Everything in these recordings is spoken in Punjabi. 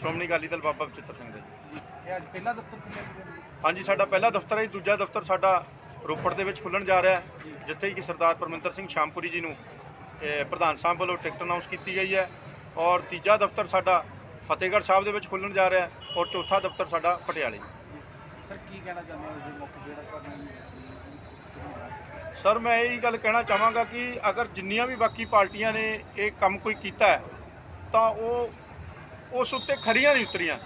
ਸ਼੍ਰੋਮਣੀ ਅਕਾਲੀ ਦਲ ਬਾਬਾ ਬਚਿੱਤਰ ਸਿੰਘ ਦਾ। ਜੀ ਇਹ ਅੱਜ ਪਹਿਲਾ ਦਫ਼ਤਰ ਖੁੱਲ੍ਹਿਆ ਜੀ ਹਾਂਜੀ ਸਾਡਾ ਪਹਿਲਾ ਦਫ਼ਤਰ ਹੈ ਜੀ, ਦੂਜਾ ਦਫ਼ਤਰ ਸਾਡਾ ਰੋਪੜ ਦੇ ਵਿੱਚ ਖੁੱਲਣ ਜਾ ਰਿਹਾ ਹੈ ਜਿੱਥੇ ਕਿ ਸਰਦਾਰ ਪਰਮਿੰਦਰ ਸਿੰਘ ਸ਼ਾਮਪੁਰੀ ਜੀ ਨੂੰ ਇਹ, ਪ੍ਰਧਾਨ ਸਾਹਿਬ ਵੱਲੋਂ ਟਿਕਟ ਅਨਾਉਂਸ ਕੀਤੀ ਗਈ ਹੈ ਔਰ ਤੀਜਾ ਦਫ਼ਤਰ ਸਾਡਾ ਫਤਿਹਗੜ੍ਹ ਸਾਹਿਬ ਦੇ ਵਿੱਚ ਖੁੱਲਣ ਜਾ ਰਿਹਾ ਹੈ ਔਰ ਚੌਥਾ ਦਫ਼ਤਰ ਸਾਡਾ ਪਟਿਆਲੇ ਸਰ ਕੀ ਕਹਿਣਾ ਚਾਹੁੰਦੇ ਹੋ ਜੀ ਮੁੱਖ ਜਿਹੜਾ ਤੁਹਾਨੂੰ ਸਰ ਮੈਂ ਇਹੀ ਗੱਲ ਕਹਿਣਾ ਚਾਹਾਂਗਾ ਕਿ ਅਗਰ ਜਿੰਨੀਆਂ ਵੀ ਬਾਕੀ ਪਾਰਟੀਆਂ ਨੇ ਇਹ ਕੰਮ ਕੋਈ ਕੀਤਾ ਹੈ ਤਾਂ ਉਹ ਉਸ ਉੱਤੇ ਖਰੀਆਂ ਨਹੀਂ ਉਤਰੀਆਂ।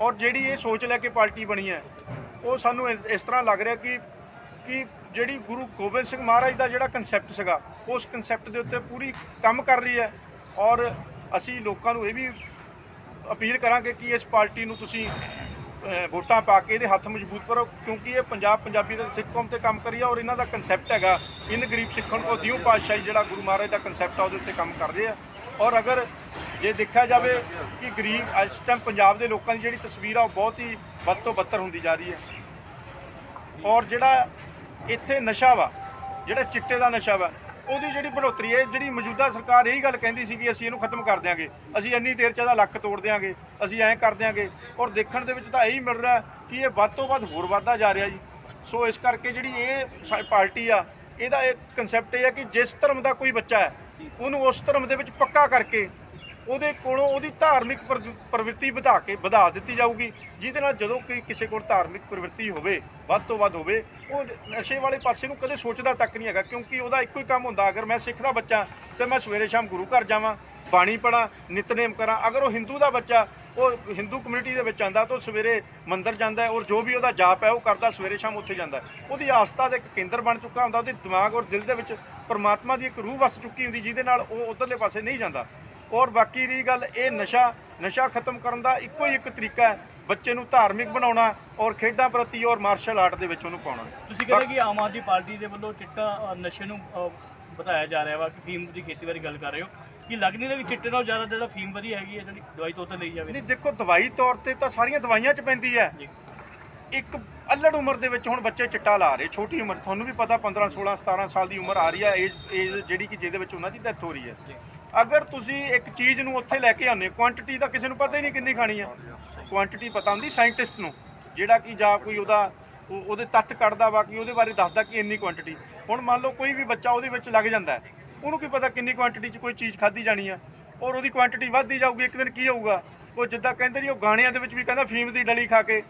ਔਰ ਜਿਹੜੀ ਇਹ ਸੋਚ ਲੈ ਕੇ ਪਾਰਟੀ ਬਣੀ ਹੈ, ਉਹ ਸਾਨੂੰ ਇਸ ਤਰ੍ਹਾਂ ਲੱਗ ਰਿਹਾ ਕਿ ਕਿ ਜਿਹੜੀ ਗੁਰੂ ਗੋਬਿੰਦ ਸਿੰਘ ਮਹਾਰਾਜ ਦਾ ਜਿਹੜਾ ਕਨਸੈਪਟ ਸੀਗਾ, ਉਸ ਕਨਸੈਪਟ ਦੇ ਉੱਤੇ ਪੂਰੀ ਕੰਮ ਕਰ ਰਹੀ ਹੈ। ਔਰ ਅਸੀਂ ਲੋਕਾਂ ਨੂੰ ਇਹ ਵੀ ਅਪੀਲ ਕਰਾਂਗੇ ਕਿ ਇਸ ਪਾਰਟੀ ਨੂੰ ਤੁਸੀਂ ਵੋਟਾਂ ਪਾ ਕੇ ਇਹਦੇ ਹੱਥ ਮਜ਼ਬੂਤ ਕਰੋ, ਕਿਉਂਕਿ ਇਹ ਪੰਜਾਬ ਪੰਜਾਬੀ ਦੇ ਸਿੱਖ ਕੌਮ ਤੇ ਕੰਮ ਕਰੀ ਆ ਔਰ ਇਹਨਾਂ ਦਾ ਕਨਸੈਪਟ ਹੈਗਾ, ਇਨ ਗਰੀਬ ਸਿੱਖਣ ਕੋ ਦਿਉ ਪਾਤਸ਼ਾਹੀ ਜਿਹੜਾ ਗੁਰੂ ਮਹਾਰਾਜ ਦਾ ਕਨਸੈਪਟ ਆ, ਉਹਦੇ ਉੱਤੇ ਕੰਮ ਕਰ ਰਹੇ ਆ। ਔਰ ਅਗਰ ਜੇ ਦੇਖਿਆ ਜਾਵੇ ਕਿ ਗਰੀਬ ਇਸ ਟਾਈਮ ਪੰਜਾਬ ਦੇ ਲੋਕਾਂ ਦੀ ਜਿਹੜੀ ਤਸਵੀਰ ਆ, ਉਹ ਬਹੁਤ ਹੀ ਵੱਧ ਤੋਂ ਬੱਤਰ ਹੁੰਦੀ ਜਾ ਰਹੀ ਹੈ। ਔਰ ਜਿਹੜਾ ਇੱਥੇ ਨਸ਼ਾ ਵਾ, ਜਿਹੜਾ ਚਿੱਟੇ ਦਾ ਨਸ਼ਾ ਵਾ, ਉਹਦੀ ਜਿਹੜੀ ਬੜੋਤਰੀ ਹੈ, ਜਿਹੜੀ ਮੌਜੂਦਾ ਸਰਕਾਰ ਇਹੀ ਗੱਲ ਕਹਿੰਦੀ ਸੀ ਕਿ ਅਸੀਂ ਇਹਨੂੰ ਖਤਮ ਕਰ ਦਿਆਂਗੇ। ਅਸੀਂ ਇੰਨੀ ਦੇਰ ਚ ਇਹਦਾ ਲੱਕ ਤੋੜ ਦਿਆਂਗੇ, ਅਸੀਂ ਐਂ ਕਰ ਦਿਆਂਗੇ। ਔਰ ਦੇਖਣ ਦੇ ਵਿੱਚ ਤਾਂ ਇਹੀ ਮਿਲ ਰਿਹਾ ਕਿ ਇਹ ਵੱਧ ਤੋਂ ਵੱਧ ਹੋਰ ਵੱਧਦਾ ਜਾ ਰਿਹਾ ਜੀ। ਸੋ ਇਸ ਕਰਕੇ ਜਿਹੜੀ ਇਹ ਸਾ- ਪਾਰਟੀ ਆ, ਇਹਦਾ ਇਹ ਕਨਸੈਪਟ ਇਹ ਹੈ ਕਿ ਜਿਸ ਧਰਮ ਦਾ ਕੋਈ ਬੱਚਾ ਹੈ, ਉਹਨੂੰ ਉਸ ਧਰਮ ਦੇ ਵਿੱਚ ਪੱਕਾ ਕਰਕੇ ਉਹਦੇ ਕੋਲੋਂ ਉਹਦੀ ਧਾਰਮਿਕ ਪ੍ਰਵਿਰਤੀ ਵਧਾ ਕੇ, ਵਧਾ ਦਿੱਤੀ ਜਾਊਗੀ, ਜਿਹਦੇ ਨਾਲ ਜਦੋਂ ਕੋਈ ਕਿਸੇ ਕੋਲ ਧਾਰਮਿਕ ਪ੍ਰਵਿਰਤੀ ਹੋਵੇ, ਵੱਧ ਤੋਂ ਵੱਧ ਹੋਵੇ, ਉਹ ਨਸ਼ੇ ਵਾਲੇ ਪਾਸੇ ਨੂੰ ਕਦੇ ਸੋਚਦਾ ਤੱਕ ਨਹੀਂ ਹੈਗਾ, ਕਿਉਂਕਿ ਉਹਦਾ ਇੱਕੋ ਹੀ ਕੰਮ ਹੁੰਦਾ, ਅਗਰ ਮੈਂ ਸਿੱਖ ਦਾ ਬੱਚਾ ਤੇ ਮੈਂ ਸਵੇਰੇ ਸ਼ਾਮ ਗੁਰੂ ਘਰ ਜਾਵਾਂ, ਬਾਣੀ ਪੜਾਂ ਨਿਤਨੇਮ ਕਰਾਂ, ਅਗਰ ਉਹ ਹਿੰਦੂ ਦਾ ਬੱਚਾ, ਉਹ ਹਿੰਦੂ ਕਮਿਊਨਿਟੀ ਦੇ ਵਿੱਚ ਆਂਦਾ ਤਾਂ ਉਹ ਸਵੇਰੇ ਮੰਦਰ ਜਾਂਦਾ ਔਰ ਜੋ ਵੀ ਉਹਦਾ ਜਾਪ ਹੈ ਉਹ ਕਰਦਾ, ਸਵੇਰੇ ਸ਼ਾਮ ਉੱਥੇ ਜਾਂਦਾ ਉਹਦੀ ਆਸਥਾ ਦਾ ਇੱਕ ਕੇਂਦਰ ਬਣ ਚੁੱਕਾ ਹੁੰਦਾ, ਉਹਦੇ ਦਿਮਾਗ ਔਰ ਦਿਲ ਦੇ ਵਿੱਚ ਪਰਮਾਤਮਾ ਦੀ ਇੱਕ ਰੂਹ ਵਸ ਚੁੱਕੀ ਹੁੰਦੀ, ਜਿਹਦੇ ਨਾਲ ਉਹ ਉਧਰਲੇ ਪਾਸੇ ਨਹੀਂ ਜਾਂਦਾ। ਔਰ ਬਾਕੀ ਰਹੀ ਗੱਲ ਇਹ ਨਸ਼ਾ ਨਸ਼ਾ ਖਤਮ ਕਰਨ ਦਾ ਇੱਕੋ ਹੀ ਇੱਕ ਤਰੀਕਾ ਹੈ ਬੱਚੇ ਨੂੰ ਧਾਰਮਿਕ ਬਣਾਉਣਾ ਔਰ ਖੇਡਾਂ ਪ੍ਰਤੀ ਔਰ ਮਾਰਸ਼ਲ ਆਰਟ ਦੇ ਵਿੱਚ ਉਹਨੂੰ ਪਾਉਣਾ। ਤੁਸੀਂ ਕਹਿੰਦੇ ਕਿ ਆਮ ਆਦਮੀ ਪਾਰਟੀ ਦੇ ਵੱਲੋਂ ਚਿੱਟਾ ਨਸ਼ੇ ਨੂੰ ਵਧਾਇਆ ਜਾ ਰਿਹਾ ਵਾ ਕਿ ਫੀਮ ਦੀ ਖੇਤੀ ਬਾਰੇ ਗੱਲ ਕਰ ਰਹੇ ਹੋ। ਕਿ ਲੱਗ ਨਹੀਂ ਰਿਹਾ ਕਿ ਚਿੱਟੇ ਨਾਲ ਜ਼ਿਆਦਾ ਜਿਹੜਾ ਫੀਮ ਵਧੀ ਹੈਗੀ ਹੈ ਜਿਹੜੀ ਦਵਾਈ ਤੋਂ ਤਾਂ ਲਈ ਜਾਵੇ? ਨਹੀਂ ਦੇਖੋ ਦਵਾਈ ਤੌਰ ਤੇ ਤਾਂ ਸਾਰੀਆਂ ਦਵਾਈਆਂ 'ਚ ਪੈਂਦੀ ਹੈ। ਇੱਕ ਅਲੜ ਉਮਰ ਦੇ ਵਿੱਚ ਹੁਣ ਬੱਚੇ ਚਿੱਟਾ ਲਾ ਰਹੇ ਛੋਟੀ ਉਮਰ ਤੁਹਾਨੂੰ ਵੀ ਪਤਾ 15 16 17 ਸਾਲ ਦੀ ਉਮਰ ਆ ਰਹੀ ਹੈ ਏਜ ਏਜ ਜਿਹੜੀ ਕਿ ਜਿਹਦੇ ਵਿੱਚ ਉਹਨਾਂ ਦੀ ਡੈਥ ਹੋ ਰਹੀ ਹੈ। ਅਗਰ ਤੁਸੀਂ ਇੱਕ ਚੀਜ਼ ਨੂੰ ਉੱਥੇ ਲੈ ਕੇ ਆਉਂਦੇ ਕੁਆਂਟੀਟੀ ਤਾਂ ਕਿਸੇ ਨੂੰ ਪਤਾ ਹੀ ਨਹੀਂ ਕਿੰਨੀ ਖਾਣੀ ਆ। ਕੁਆਂਟੀਟੀ ਪਤਾ ਹੁੰਦੀ ਸਾਇੰਟਿਸਟ ਨੂੰ, ਜਿਹੜਾ ਕਿ ਜਾਂ ਕੋਈ ਉਹਦਾ, ਉਹ- ਉਹਦੇ ਤੱਤ ਕੱਢਦਾ ਬਾਕੀ ਉਹਦੇ ਬਾਰੇ ਦੱਸਦਾ ਕਿ ਇੰਨੀ ਕੁਆਂਟੀਟੀ ਹੁਣ ਮੰਨ ਲਓ ਕੋਈ ਵੀ ਬੱਚਾ ਉਹਦੇ ਵਿੱਚ ਲੱਗ ਜਾਂਦਾ ਉਹਨੂੰ ਕੀ ਪਤਾ ਕਿੰਨੀ ਕੁਆਂਟੀਟੀ 'ਚ ਕੋਈ ਚੀਜ਼ ਖਾਧੀ ਜਾਣੀ ਆ, ਔਰ ਉਹਦੀ ਕੁਆਂਟੀਟੀ ਵੱਧਦੀ ਜਾਊਗੀ, ਇੱਕ ਦਿਨ ਕੀ ਹੋਊਗਾ? ਉਹ ਜਿੱਦਾਂ ਕਹਿੰਦੇ ਜੀ, ਉਹ ਗਾਣਿਆਂ ਦੇ ਵਿੱਚ ਵੀ ਕਹਿੰਦਾ ਫੀਮ ਦੀ ਡਲੀ ਖਾ ਕੇ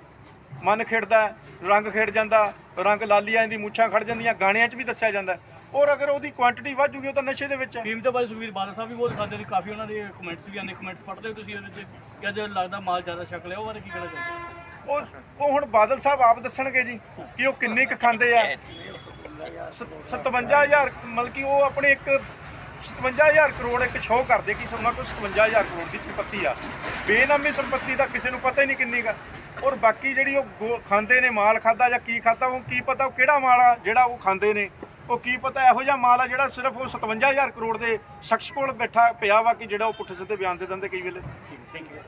ਮਨ ਖਿੜਦਾ, ਰੰਗ ਖਿੜ ਜਾਂਦਾ, ਰੰਗ ਲਾਲੀਆਂ ਦੀ ਮੁੱਛਾਂ ਖੜ ਜਾਂਦੀਆਂ, ਗਾਣਿਆਂ 'ਚ ਵੀ ਦੱਸਿਆ ਜਾਂਦਾ। ਔਰ ਅਗਰ ਉਹਦੀ ਕੁਆਂਟੀਟੀ ਵੱਧ ਜੂਗੀ ਉਹ ਤਾਂ ਨਸ਼ੇ ਦੇ ਵਿੱਚ ਹੈ। ਫੀਮ ਦੇ ਬਾਰੇ ਸੁਖਵੀਰ ਬਾਦਲ ਸਾਹਿਬ ਵੀ ਬਹੁਤ ਖਾਂਦੇ ਨੇ ਕਾਫੀ ਉਹਨਾਂ ਦੇ ਕਮੈਂਟਸ ਵੀ ਆਉਂਦੇ ਕਮੈਂਟਸ ਪੜ੍ਹਦੇ ਹੋ ਤੁਸੀਂ ਉਹਦੇ ਵਿੱਚ ਕਿ ਅੱਜ ਲੱਗਦਾ ਮਾਲ ਜ਼ਿਆਦਾ ਛਕ ਲਿਆ ਉਹ ਬਾਰੇ ਕੀ ਕਹਿਣਾ ਚਾਹੁੰਦੇ ਹੋ? ਉਹ ਉਹ ਹੁਣ ਬਾਦਲ ਸਾਹਿਬ ਆਪ ਦੱਸਣਗੇ ਜੀ ਕਿ ਉਹ ਕਿੰਨੇ ਕੁ ਖਾਂਦੇ ਆ। ਸ- 57000 ਮਤਲਬ ਕਿ ਉਹ ਆਪਣੇ ਇੱਕ 57000 ਕਰੋੜ ਇੱਕ ਸ਼ੋਅ ਕਰਦੇ ਕਿ ਉਹਨਾਂ ਕੋਲ 57000 ਕਰੋੜ ਦੀ ਸੰਪਤੀ ਆ। ਬੇਨਾਮੀ ਸੰਪਤੀ ਦਾ ਕਿਸੇ ਨੂੰ ਪਤਾ ਹੀ ਨਹੀਂ ਕਿੰਨੀ ਗਾ ਔਰ ਬਾਕੀ ਜਿਹੜੀ ਉਹ ਗੋ- ਖਾਂਦੇ ਨੇ ਮਾਲ ਖਾਦਾ ਜਾਂ ਕੀ ਖਾਦਾ ਉਹ ਕੀ ਪਤਾ ਉਹ ਕਿਹੜਾ ਮਾਲ ਆ ਜਿਹੜਾ ਉਹ ਖਾਂਦੇ ਨੇ। ਉਹ ਕੀ ਪਤਾ ਇਹੋ ਜਿਹਾ ਮਾਲ ਆ ਜਿਹੜਾ ਸਿਰਫ ਉਹ 57000 ਕਰੋੜ ਦੇ ਸ਼ਖਸ ਕੋਲ ਬੈਠਾ ਪਿਆ ਵਾ ਕਿ ਜਿਹੜਾ ਉਹ ਪੁੱਠੇ ਸਿੱਧੇ ਬਿਆਨ ਦੇ ਦਿੰਦੇ ਕਈ ਵੇਲੇ। ਠੀਕ ਹੈ।